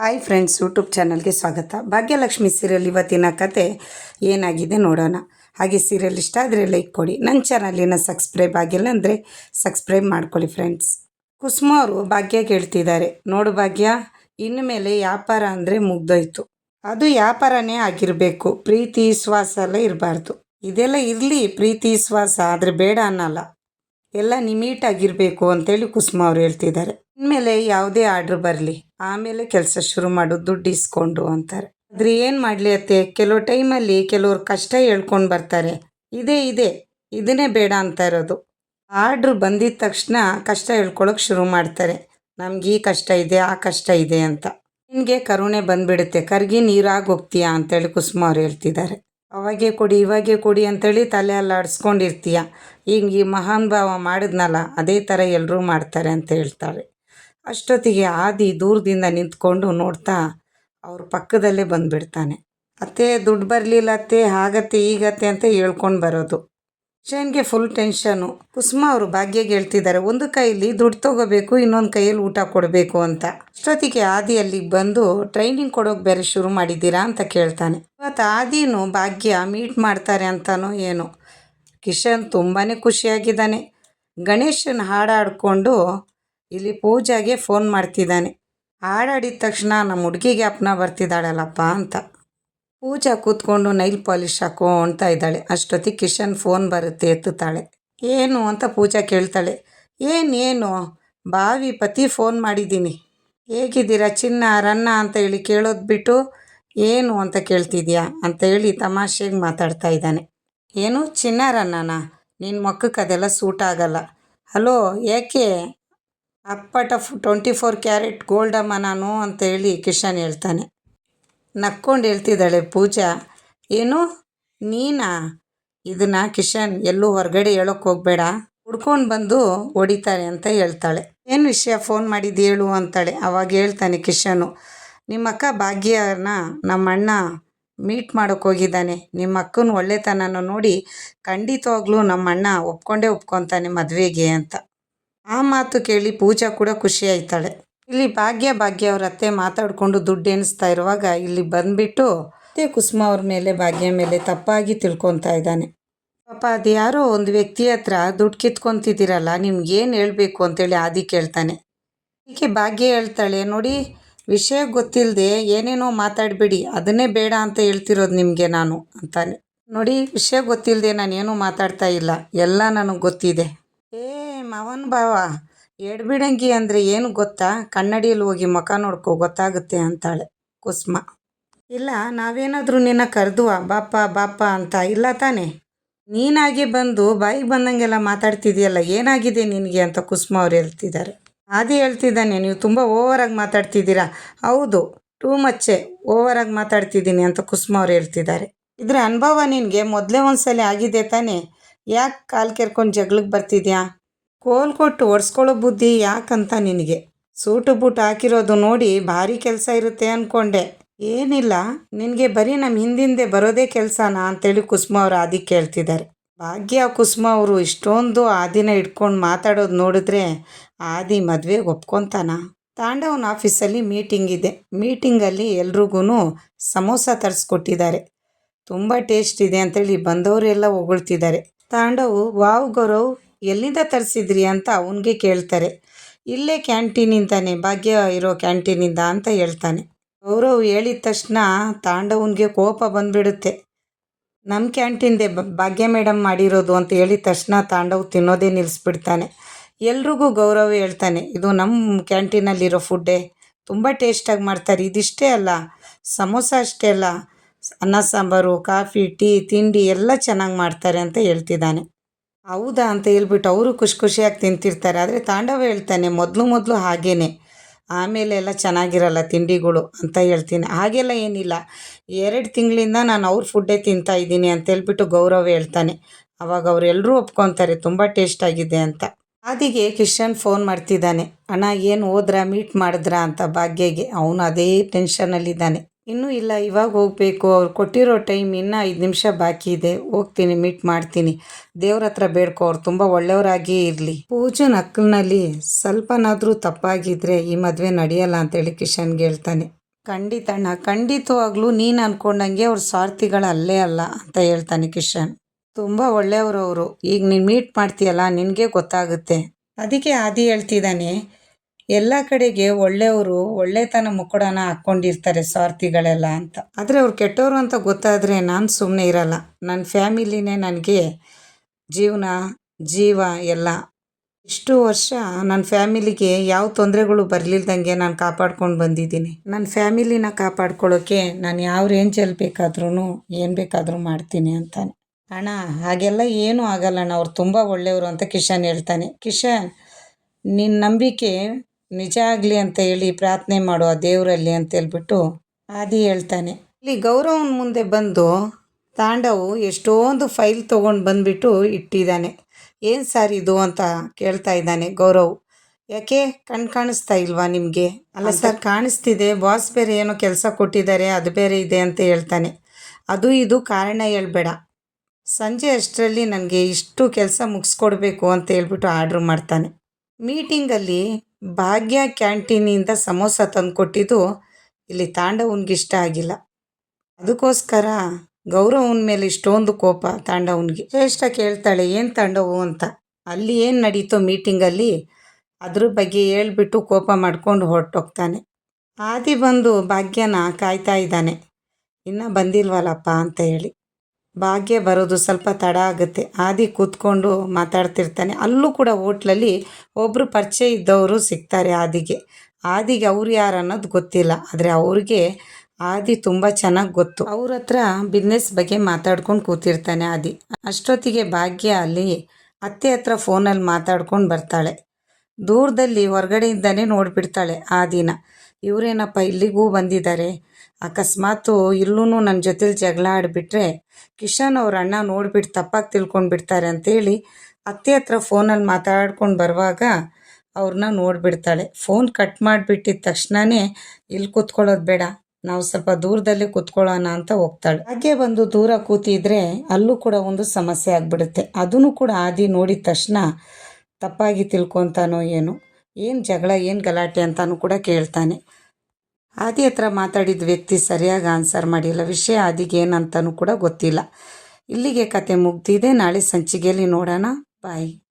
Hi friends, YouTube ಚಾನಲ್ಗೆ ಸ್ವಾಗತ. Bhagyalakshmi serial ಇವತ್ತಿನ ಕತೆ ಏನಾಗಿದೆ ನೋಡೋಣ. ಹಾಗೆ ಸೀರಿಯಲ್ ಇಷ್ಟ ಆದರೆ ಲೈಕ್ ಕೊಡಿ. ನನ್ನ ಚಾನಲಿನ ಸಬ್ಸ್ಕ್ರೈಬ್ ಆಗಿಲ್ಲ ಅಂದರೆ ಸಬ್ಸ್ಕ್ರೈಬ್ ಮಾಡ್ಕೊಳ್ಳಿ ಫ್ರೆಂಡ್ಸ್. ಕುಸುಮ ಅವರು ಭಾಗ್ಯ ಕೇಳ್ತಿದ್ದಾರೆ. ನೋಡು ಭಾಗ್ಯ, ಇನ್ನು ಮೇಲೆ ವ್ಯಾಪಾರ ಅಂದರೆ ಮುಗ್ದೋಯ್ತು. ಅದು ವ್ಯಾಪಾರನೇ ಆಗಿರಬೇಕು. ಪ್ರೀತಿ, ವಿಶ್ವಾಸ ಎಲ್ಲ ಇರಬಾರ್ದು. ಇದೆಲ್ಲ ಇರಲಿ, ಪ್ರೀತಿ, ವಿಶ್ವಾಸ ಆದರೆ ಬೇಡ ಅನ್ನಲ್ಲ. ಎಲ್ಲ ನಿಮೀಟಾಗಿರಬೇಕು ಅಂತೇಳಿ ಕುಸುಮ ಅವ್ರು ಹೇಳ್ತಿದ್ದಾರೆ. ಇನ್ಮೇಲೆ ಯಾವುದೇ ಆರ್ಡ್ರ್ ಬರಲಿ. ಆಮೇಲೆ ಕೆಲಸ ಶುರು ಮಾಡು, ದುಡ್ಡು ಇಸ್ಕೊಂಡು ಅಂತಾರೆ. ಆದರೆ ಏನು ಮಾಡಲಿ ಅತ್ತೆ? ಕೆಲವು ಟೈಮಲ್ಲಿ ಕೆಲವ್ರು ಕಷ್ಟ ಹೇಳ್ಕೊಂಡು ಬರ್ತಾರೆ. ಇದೇ, ಇದೆ. ಇದನ್ನೇ ಬೇಡ ಅಂತ ಇರೋದು. ಆರ್ಡ್ರ್ ಬಂದಿದ ತಕ್ಷಣ ಕಷ್ಟ ಹೇಳ್ಕೊಳಕ್ಕೆ ಶುರು ಮಾಡ್ತಾರೆ. ನಮ್ಗೆ ಈ ಕಷ್ಟ ಇದೆ, ಆ ಕಷ್ಟ ಇದೆ ಅಂತ. ನಿನಗೆ ಕರುಣೆ ಬಂದ್ಬಿಡುತ್ತೆ. ಕರ್ಗಿ ನೀರಾಗಿ ಹೋಗ್ತೀಯಾ ಅಂತೇಳಿ ಕುಸುಮ ಅವ್ರು ಹೇಳ್ತಿದ್ದಾರೆ. ಅವಾಗೆ ಕೊಡಿ, ಇವಾಗೆ ಕೊಡಿ ಅಂತೇಳಿ ತಲೆ ಅಲ್ಲಾಡಿಸ್ಕೊಂಡಿರ್ತೀಯ ಈಗ ಈ ಮಹಾನ್ ಭಾವ ಮಾಡಿದ್ನಲ್ಲ, ಅದೇ ಥರ ಎಲ್ಲರೂ ಮಾಡ್ತಾರೆ ಅಂತ ಹೇಳ್ತಾಳೆ ಅಷ್ಟೊತ್ತಿಗೆ ಆದಿ ದೂರದಿಂದ ನಿಂತ್ಕೊಂಡು ನೋಡ್ತಾ ಅವ್ರ ಪಕ್ಕದಲ್ಲೇ ಬಂದುಬಿಡ್ತಾನೆ. ಅತ್ತೆ, ದುಡ್ಡು ಬರಲಿಲ್ಲ ಅತ್ತೆ ಹಾಗತ್ತೆ ಈಗತ್ತೆ ಅಂತ ಹೇಳ್ಕೊಂಡು ಬರೋದು. ಶೇನ್ಗೆ ಫುಲ್ ಟೆನ್ಷನು ಕುಸುಮ ಅವರು ಭಾಗ್ಯಗೆ ಹೇಳ್ತಿದ್ದಾರೆ ಒಂದು ಕೈಯಲ್ಲಿ ದುಡ್ಡು ತಗೋಬೇಕು, ಇನ್ನೊಂದು ಕೈಯಲ್ಲಿ ಊಟ ಕೊಡಬೇಕು ಅಂತ. ಅಷ್ಟೊತ್ತಿಗೆ ಆದಿ ಅಲ್ಲಿಗೆ ಬಂದು ಟ್ರೈನಿಂಗ್ ಕೊಡೋಕೆ ಬೇರೆ ಶುರು ಮಾಡಿದ್ದೀರಾ? ಅಂತ ಕೇಳ್ತಾನೆ. ಇವತ್ತು ಆದಿನು ಭಾಗ್ಯ ಮೀಟ್ ಮಾಡ್ತಾರೆ ಅಂತನೋ ಏನೋ. ಕಿಶನ್ ತುಂಬಾ ಖುಷಿಯಾಗಿದ್ದಾನೆ. ಗಣೇಶನ ಹಾಡಾಡಿಕೊಂಡು ಇಲ್ಲಿ ಪೂಜಾಗೆ ಫೋನ್ ಮಾಡ್ತಿದ್ದಾನೆ. ಹಾಡಾಡಿದ ತಕ್ಷಣ ನಮ್ಮ ಹುಡುಗಿಗೆ ಅಪ್ನ ಬರ್ತಿದ್ದಾಳಲ್ಲಪ್ಪ ಅಂತ. ಪೂಜಾ ಕೂತ್ಕೊಂಡು ನೈಲ್ ಪಾಲಿಶ್ ಅಂತ ಇದ್ದಾಳೆ. ಅಷ್ಟೊತ್ತಿಗೆ ಕಿಶನ್ ಫೋನ್ ಬರುತ್ತೆ, ಎತ್ತುತ್ತಾಳೆ. ಏನು ಅಂತ ಪೂಜಾ ಕೇಳ್ತಾಳೆ. ಏನೇನು? ಏನು ಬಾವಿ ಪತಿ ಫೋನ್ ಮಾಡಿದ್ದೀನಿ. ಹೇಗಿದ್ದೀರಾ ಚಿನ್ನ, ರನ್ನ ಅಂತ ಹೇಳಿ ಕೇಳೋದು ಬಿಟ್ಟು ಏನು ಅಂತ ಕೇಳ್ತಿದ್ಯಾ ಅಂತ ಹೇಳಿ ತಮಾಷೆಗೆ ಮಾತಾಡ್ತಾ ಇದ್ದಾನೆ. ಏನು? ಚಿನ್ನ, ರನ್ನನಾ? ನಿನ್ನ ಮಕ್ಕಕ್ಕೆ ಅದೆಲ್ಲ ಸೂಟ್ ಆಗಲ್ಲ. ಹಲೋ ಯಾಕೆ ಅಪ್ಪಟ ಟ್ವೆಂಟಿ ಫೋರ್ ಕ್ಯಾರೆಟ್ ಗೋಲ್ಡಮ್ಮ ನಾನು ಅಂತೇಳಿ ಕಿಶನ್ ಹೇಳ್ತಾನೆ. ನಕ್ಕೊಂಡು ಹೇಳ್ತಿದ್ದಾಳೆ, ಪೂಜಾ. ಏನು? ನೀನಾ? ಇದನ್ನ ಕಿಶನ್ ಎಲ್ಲೂ ಹೊರಗಡೆ ಹೇಳೋಕೆ ಹೋಗಬೇಡ. ಹುಡ್ಕೊಂಡು ಬಂದು ಹೊಡಿತಾರೆ ಅಂತ ಹೇಳ್ತಾಳೆ. ಏನು ವಿಷಯ ಫೋನ್ ಮಾಡಿದ್ದು ಹೇಳು ಅಂತಾಳೆ. ಅವಾಗ ಹೇಳ್ತಾನೆ ಕಿಶನು, ನಿಮ್ಮ ಅಕ್ಕ ಭಾಗ್ಯನ ನಮ್ಮ ಅಣ್ಣ ಮೀಟ್ ಮಾಡೋಕೆ ಹೋಗಿದ್ದಾನೆ. ನಿಮ್ಮ ಅಕ್ಕನ ಒಳ್ಳೆತನನ ನೋಡಿ ಖಂಡಿತವಾಗ್ಲೂ ನಮ್ಮ ಅಣ್ಣ ಒಪ್ಕೊಂಡೇ ಒಪ್ಕೊತಾನೆ ಮದುವೆಗೆ ಅಂತ. ಆ ಮಾತು ಕೇಳಿ ಪೂಜಾ ಕೂಡ ಖುಷಿ ಆಯ್ತಾಳೆ. ಇಲ್ಲಿ ಭಾಗ್ಯ ಭಾಗ್ಯ ಅವ್ರ ಅತ್ತೆ ಮಾತಾಡಿಕೊಂಡು ದುಡ್ಡು ಎಣಿಸ್ತಾ ಇರುವಾಗ ಇಲ್ಲಿ ಬಂದ್ಬಿಟ್ಟು ಅತ್ತೆ ಕುಸುಮ ಅವ್ರ ಮೇಲೆ, ಭಾಗ್ಯ ಮೇಲೆ ತಪ್ಪಾಗಿ ತಿಳ್ಕೊತಾ ಇದ್ದಾನೆ. ಪಾಪ ಅದು ಯಾರೋ ಒಂದು ವ್ಯಕ್ತಿ ಹತ್ರ ದುಡ್ಡು ಕಿತ್ಕೊತಿದ್ದೀರಲ್ಲ ಏನು ಹೇಳಬೇಕು ಅಂತೇಳಿ ಆದಿ ಕೇಳ್ತಾನೆ. ಅದಕ್ಕೆ ಭಾಗ್ಯ ಹೇಳ್ತಾಳೆ, ನೋಡಿ, ವಿಷಯ ಗೊತ್ತಿಲ್ಲದೆ ಏನೇನೋ ಮಾತಾಡಬೇಡಿ, ಅದನ್ನೇ ಬೇಡ ಅಂತ ಹೇಳ್ತಿರೋದು ನಿಮಗೆ ನಾನು, ಅಂತಾನೆ. ನೋಡಿ, ವಿಷಯ ಗೊತ್ತಿಲ್ಲದೆ ನಾನೇನು ಮಾತಾಡ್ತಾ ಇಲ್ಲ, ಎಲ್ಲ ನನಗೆ ಗೊತ್ತಿದೆ. ಏ, ಮಾವನ್ ಭಾವ ಎಡ್ಬಿಡಂಗಿ ಅಂದರೆ ಏನು ಗೊತ್ತಾ? ಕನ್ನಡಿಯಲ್ಲಿ ಹೋಗಿ ಮುಖ ನೋಡ್ಕೊ, ಗೊತ್ತಾಗುತ್ತೆ ಅಂತಾಳೆ ಕುಸ್ಮ. ಇಲ್ಲ, ನಾವೇನಾದರೂ ನಿನ್ನ ಕರೆದುವ, ಬಾಪ ಬಾಪ ಅಂತ, ಇಲ್ಲ ತಾನೇ? ನೀನಾಗೆ ಬಂದು ಬಾಯಿಗೆ ಬಂದಂಗೆಲ್ಲ ಮಾತಾಡ್ತಿದೆಯಲ್ಲ, ಏನಾಗಿದೆ ನಿನಗೆ ಅಂತ ಕುಸ್ಮ ಅವ್ರು ಹೇಳ್ತಿದ್ದಾರೆ. ಆದಿ ಹೇಳ್ತಿದ್ದಾನೆ, ನೀವು ತುಂಬ ಓವರಾಗಿ ಮಾತಾಡ್ತಿದ್ದೀರಾ? ಹೌದು ಟೂ ಮಚ್ಚೆ ಓವರಾಗಿ ಮಾತಾಡ್ತಿದ್ದೀನಿ ಅಂತ ಕುಸ್ಮ ಅವ್ರು ಹೇಳ್ತಿದ್ದಾರೆ. ಇದ್ರ ಅನುಭವ ನಿನಗೆ ಮೊದಲೇ ಒಂದ್ಸಲ ಆಗಿದೆ ತಾನೇ? ಯಾಕೆ ಕಾಲು ಕೆರ್ಕೊಂಡು ಜಗಳಕ್ಕೆ ಬರ್ತಿದ್ಯಾ? ಕೋಲ್ ಕೊಟ್ಟು ಒಡ್ಸ್ಕೊಳ್ಳೋ ಬುದ್ಧಿ ಯಾಕಂತ ನಿನಗೆ? ಸೂಟು ಬೂಟ್ ಹಾಕಿರೋದು ನೋಡಿ ಭಾರಿ ಕೆಲಸ ಇರುತ್ತೆ ಅಂದ್ಕೊಂಡೆ ಏನಿಲ್ಲ, ನಿನಗೆ ಬರೀ ನಮ್ಮ ಹಿಂದಿಂದೆ ಬರೋದೇ ಕೆಲಸನಾ ಅಂತೇಳಿ ಕುಸುಮ ಅವರು ಆದಿ ಕೇಳ್ತಿದ್ದಾರೆ ಭಾಗ್ಯ ಕುಸುಮ ಅವರು ಇಷ್ಟೊಂದು ಆದಿನ ಇಟ್ಕೊಂಡು ಮಾತಾಡೋದು ನೋಡಿದ್ರೆ ಆದಿ ಮದುವೆಗೆ ಒಪ್ಕೊತಾನ? ತಾಂಡವನ ಆಫೀಸಲ್ಲಿ ಮೀಟಿಂಗ್ ಇದೆ. ಮೀಟಿಂಗಲ್ಲಿ ಎಲ್ರಿಗೂ ಸಮೋಸ ತರಿಸ್ಕೊಟ್ಟಿದ್ದಾರೆ ತುಂಬ ಟೇಸ್ಟ್ ಇದೆ ಅಂತೇಳಿ ಬಂದವರೆಲ್ಲ ಹೊಗಳ್ತಿದ್ದಾರೆ ತಾಂಡವ್, ವಾವ್ ಗೌರವ್ ಎಲ್ಲಿಂದ ತರಿಸಿದ್ರಿ ಅಂತ ಅವನಿಗೆ ಕೇಳ್ತಾರೆ. ಇಲ್ಲೇ ಕ್ಯಾಂಟೀನಿಂದಾನೆ, ಭಾಗ್ಯ ಇರೋ ಕ್ಯಾಂಟೀನಿಂದ ಅಂತ ಹೇಳ್ತಾನೆ. ಗೌರವ್ ಹೇಳಿದ ತಕ್ಷಣ ತಾಂಡವನಿಗೆ ಕೋಪ ಬಂದುಬಿಡುತ್ತೆ. ನಮ್ಮ ಕ್ಯಾಂಟೀನ್ದೆ ಭಾಗ್ಯ ಮೇಡಮ್ ಮಾಡಿರೋದು ಅಂತ ಹೇಳಿದ ತಕ್ಷಣ ತಾಂಡವ್ ತಿನ್ನೋದೇ ನಿಲ್ಲಿಸ್ಬಿಡ್ತಾನೆ ಎಲ್ರಿಗೂ ಗೌರವ ಹೇಳ್ತಾನೆ, ಇದು ನಮ್ಮ ಕ್ಯಾಂಟೀನಲ್ಲಿರೋ ಫುಡ್ಡೇ, ತುಂಬ ಟೇಸ್ಟಾಗಿ ಮಾಡ್ತಾರೆ, ಇದಿಷ್ಟೇ ಅಲ್ಲ, ಸಮೋಸ ಅಷ್ಟೇ ಅಲ್ಲ, ಅನ್ನ ಸಾಂಬಾರು, ಕಾಫಿ, ಟೀ, ತಿಂಡಿ ಎಲ್ಲ ಚೆನ್ನಾಗಿ ಮಾಡ್ತಾರೆ ಅಂತ ಹೇಳ್ತಿದ್ದಾನೆ. ಹೌದಾ ಅಂತ ಹೇಳ್ಬಿಟ್ಟು ಅವರು ಖುಷಿ ಖುಷಿಯಾಗಿ ತಿಂತಿರ್ತಾರೆ. ಆದರೆ ತಾಂಡವ ಹೇಳ್ತಾನೆ, ಮೊದಲು ಮೊದಲು ಹಾಗೇ ಆಮೇಲೆ ಎಲ್ಲ ಚೆನ್ನಾಗಿರಲ್ಲ ತಿಂಡಿಗಳು ಅಂತ ಹೇಳ್ತೀನಿ. ಹಾಗೆಲ್ಲ ಏನಿಲ್ಲ. ಎರಡು ತಿಂಗಳಿಂದ ನಾನು ಅವ್ರ ಫುಡ್ಡೇ ತಿಂತಾ ಇದ್ದೀನಿ ಅಂತ ಹೇಳ್ಬಿಟ್ಟು ಗೌರವ್ ಹೇಳ್ತಾನೆ. ಅವಾಗ ಅವರೆಲ್ಲರೂ ಒಪ್ಕೊತಾರೆ, ತುಂಬ ಟೇಸ್ಟ್ ಆಗಿದೆ ಅಂತ. ಆದಿಗೆ ಕಿಶನ್ ಫೋನ್ ಮಾಡ್ತಿದ್ದಾನೆ. ಅಣ್ಣ, ಏನು ಹೋದ್ರಾ? ಮೀಟ್ ಮಾಡಿದ್ರಾ? ಅಂತ ಭಾಗ್ಯಗೆ. ಅವನು ಅದೇ ಟೆನ್ಷನಲ್ಲಿದ್ದಾನೆ ಇನ್ನೂ ಇಲ್ಲ, ಇವಾಗ ಹೋಗಬೇಕು. ಅವ್ರು ಕೊಟ್ಟಿರೋ ಟೈಮ್ ಇನ್ನೂ ಐದು ನಿಮಿಷ ಬಾಕಿ ಇದೆ. ಹೋಗ್ತೀನಿ, ಮೀಟ್ ಮಾಡ್ತೀನಿ. ದೇವ್ರ ಹತ್ರ ಬೇಡ್ಕೊ, ಅವ್ರು ತುಂಬ ಒಳ್ಳೆಯವರಾಗಿ ಇರಲಿ. ಪೂಜನ್ ಅಕ್ಕನಲ್ಲಿ ಸ್ವಲ್ಪನಾದರೂ ತಪ್ಪಾಗಿದ್ರೆ ಈ ಮದುವೆ ನಡೆಯಲ್ಲ ಅಂತೇಳಿ ಕಿಶನ್ಗೆ ಹೇಳ್ತಾನೆ. ಖಂಡಿತ ಅಣ್ಣ ಖಂಡಿತವಾಗ್ಲೂ ನೀನು ಅಂದ್ಕೊಂಡಂಗೆ ಅವ್ರ ಸ್ವಾರ್ಥಿಗಳು ಅಲ್ಲೇ ಅಲ್ಲ ಅಂತ ಹೇಳ್ತಾನೆ ಕಿಶನ್. ತುಂಬ ಒಳ್ಳೆಯವರು ಅವರು. ಈಗ ನೀನು ಮೀಟ್ ಮಾಡ್ತೀಯಲ್ಲ, ನಿನಗೆ ಗೊತ್ತಾಗುತ್ತೆ. ಅದಕ್ಕೆ ಆದಿ ಹೇಳ್ತಿದ್ದಾನೆ ಎಲ್ಲ ಕಡೆಗೆ ಒಳ್ಳೆಯವರು ಒಳ್ಳೆತನ ಮುಕ್ಕುಡನ ಹಾಕ್ಕೊಂಡಿರ್ತಾರೆ ಸ್ವಾರ್ಥಿಗಳೆಲ್ಲ ಅಂತ. ಆದರೆ ಅವ್ರು ಕೆಟ್ಟವರು ಅಂತ ಗೊತ್ತಾದರೆ ನಾನು ಸುಮ್ಮನೆ ಇರಲ್ಲ. ನನ್ನ ಫ್ಯಾಮಿಲಿನೇ ನನಗೆ ಜೀವನ, ಜೀವ ಎಲ್ಲ. ಇಷ್ಟು ವರ್ಷ ನನ್ನ ಫ್ಯಾಮಿಲಿಗೆ ಯಾವ ತೊಂದರೆಗಳು ಬರಲಿಲ್ದಂಗೆ ನಾನು ಕಾಪಾಡ್ಕೊಂಡು ಬಂದಿದ್ದೀನಿ. ನನ್ನ ಫ್ಯಾಮಿಲಿನ ಕಾಪಾಡ್ಕೊಳ್ಳೋಕ್ಕೆ ನಾನು ಯಾವ ರೇಂಜಲ್ಲಿ ಬೇಕಾದ್ರೂ ಏನು ಬೇಕಾದರೂ ಮಾಡ್ತೀನಿ ಅಂತಾನೆ. ಅಣ್ಣ, ಹಾಗೆಲ್ಲ ಏನೂ ಆಗಲ್ಲಣ್ಣ ಅವ್ರು ತುಂಬ ಒಳ್ಳೆಯವರು ಅಂತ ಕಿಶನ್ ಹೇಳ್ತಾನೆ. ಕಿಶನ್ ನಿನ್ನ ನಂಬಿಕೆ ನಿಜ ಆಗಲಿ ಅಂತ ಹೇಳಿ ಪ್ರಾರ್ಥನೆ ಮಾಡುವ ದೇವರಲ್ಲಿ ಅಂತ ಹೇಳ್ಬಿಟ್ಟು ಆದಿ ಹೇಳ್ತಾನೆ. ಇಲ್ಲಿ ಗೌರವನ ಮುಂದೆ ಬಂದು ತಾಂಡವು ಎಷ್ಟೊಂದು ಫೈಲ್ ತೊಗೊಂಡು ಬಂದುಬಿಟ್ಟು ಇಟ್ಟಿದ್ದಾನೆ. ಏನು ಸರ್ ಇದು ಅಂತ ಕೇಳ್ತಾ ಇದ್ದಾನೆ ಗೌರವ್. ಯಾಕೆ ಕಣ್ ಕಾಣಿಸ್ತಾ ಇಲ್ವಾ ನಿಮಗೆ? ಅಲ್ಲ ಸರ್ ಕಾಣಿಸ್ತಿದೆ ಬಾಸ್ ಬೇರೆ ಏನೋ ಕೆಲಸ ಕೊಟ್ಟಿದ್ದಾರೆ ಅದು ಬೇರೆ ಇದೆ ಅಂತ ಹೇಳ್ತಾನೆ. ಅದು ಇದು ಕಾರಣ ಹೇಳ್ಬೇಡ. ಸಂಜೆ ಅಷ್ಟರಲ್ಲಿ ನನಗೆ ಇಷ್ಟು ಕೆಲಸ ಮುಗಿಸ್ಕೊಡ್ಬೇಕು ಅಂತ ಹೇಳ್ಬಿಟ್ಟು ಆರ್ಡ್ರ್ ಮಾಡ್ತಾನೆ. ಮೀಟಿಂಗಲ್ಲಿ ಭಾಗ್ಯ ಕ್ಯಾಂಟೀನಿಂದ ಸಮೋಸ ತಂದು ಕೊಟ್ಟಿದ್ದು ಇಲ್ಲಿ ತಾಂಡವನ್ಗೆ ಇಷ್ಟ ಆಗಿಲ್ಲ. ಅದಕ್ಕೋಸ್ಕರ ಗೌರವನ ಮೇಲೆ ಇಷ್ಟೊಂದು ಕೋಪ ತಾಂಡವನ್ಗೆ. ಶ್ರೇಷ್ಠ ಕೇಳ್ತಾಳೆ, ಏನು ತಾಂಡವು? ಅಂತ. ಅಲ್ಲಿ ಏನು ನಡೀತೋ ಮೀಟಿಂಗಲ್ಲಿ ಅದ್ರ ಬಗ್ಗೆ ಹೇಳ್ಬಿಟ್ಟು ಕೋಪ ಮಾಡ್ಕೊಂಡು ಹೊರಟೋಗ್ತಾನೆ. ಆದಿ ಬಂದು ಭಾಗ್ಯನ ಕಾಯ್ತಾ ಇದ್ದಾನೆ. ಇನ್ನೂ ಬಂದಿಲ್ವಲ್ಲಪ್ಪ? ಅಂತ ಹೇಳಿ. ಭಾಗ್ಯ ಬರೋದು ಸ್ವಲ್ಪ ತಡ ಆಗುತ್ತೆ. ಆದಿ ಕೂತ್ಕೊಂಡು ಮಾತಾಡ್ತಿರ್ತಾನೆ. ಅಲ್ಲೂ ಕೂಡ ಹೋಟ್ಲಲ್ಲಿ ಒಬ್ಬರು ಪರಿಚಯ ಇದ್ದವರು ಸಿಗ್ತಾರೆ ಆದಿಗೆ. ಆದಿಗೆ ಅವ್ರು ಯಾರು ಅನ್ನೋದು ಗೊತ್ತಿಲ್ಲ. ಆದರೆ ಅವ್ರಿಗೆ ಆದಿ ತುಂಬ ಚೆನ್ನಾಗಿ ಗೊತ್ತು. ಅವ್ರ ಹತ್ರ ಬಿಸ್ನೆಸ್ ಬಗ್ಗೆ ಮಾತಾಡ್ಕೊಂಡು ಕೂತಿರ್ತಾನೆ ಆದಿ. ಅಷ್ಟೊತ್ತಿಗೆ ಭಾಗ್ಯ ಅಲ್ಲಿ ಅತ್ತೆ ಹತ್ರ ಫೋನಲ್ಲಿ ಮಾತಾಡ್ಕೊಂಡು ಬರ್ತಾಳೆ. ದೂರದಲ್ಲಿ ಹೊರಗಡೆಯಿಂದನೇ ನೋಡಿಬಿಡ್ತಾಳೆ ಆ ದಿನ ಇವರೇನಪ್ಪ ಇಲ್ಲಿಗೂ ಬಂದಿದ್ದಾರೆ. ಅಕಸ್ಮಾತು ಇಲ್ಲೂ ನನ್ನ ಜೊತೆಲಿ ಜಗಳ ಆಡಿಬಿಟ್ರೆ ಕಿಶನ್ ಅವ್ರ ಅಣ್ಣ ನೋಡ್ಬಿಟ್ಟು ತಪ್ಪಾಗಿ ತಿಳ್ಕೊಂಡ್ಬಿಡ್ತಾರೆ ಅಂತೇಳಿ ಅತ್ತೆ ಹತ್ರ ಫೋನಲ್ಲಿ ಮಾತಾಡ್ಕೊಂಡು ಬರುವಾಗ ಅವ್ರನ್ನ ನೋಡಿಬಿಡ್ತಾಳೆ. ಫೋನ್ ಕಟ್ ಮಾಡಿಬಿಟ್ಟಿದ ತಕ್ಷಣವೇ ಇಲ್ಲಿ ಕೂತ್ಕೊಳ್ಳೋದು ಬೇಡ, ನಾವು ಸ್ವಲ್ಪ ದೂರದಲ್ಲಿ ಕೂತ್ಕೊಳ್ಳೋಣ ಅಂತ ಹೋಗ್ತಾಳೆ. ಹಾಗೆ ಬಂದು ದೂರ ಕೂತಿದ್ರೆ ಅಲ್ಲೂ ಕೂಡ ಒಂದು ಸಮಸ್ಯೆ ಆಗಿಬಿಡುತ್ತೆ. ಅದನ್ನು ಕೂಡ ಆದಿ ನೋಡಿದ ತಕ್ಷಣ ತಪ್ಪಾಗಿ ತಿಳ್ಕೊತಾನೋ ಏನು. ಏನು ಜಗಳ, ಏನು ಗಲಾಟೆ ಅಂತಾನು ಕೂಡ ಕೇಳ್ತಾನೆ. ಆದಿ ಹತ್ರ ಮಾತಾಡಿದ ವ್ಯಕ್ತಿ ಸರಿಯಾಗಿ ಆನ್ಸರ್ ಮಾಡಿಲ್ಲ. ವಿಷಯ ಆದಿಗೆ ಏನಂತನೂ ಕೂಡ ಗೊತ್ತಿಲ್ಲ. ಇಲ್ಲಿಗೆ ಕತೆ ಮುಗ್ದಿದೆ. ನಾಳೆ ಸಂಚಿಕೆಯಲ್ಲಿ ನೋಡೋಣ. ಬಾಯ್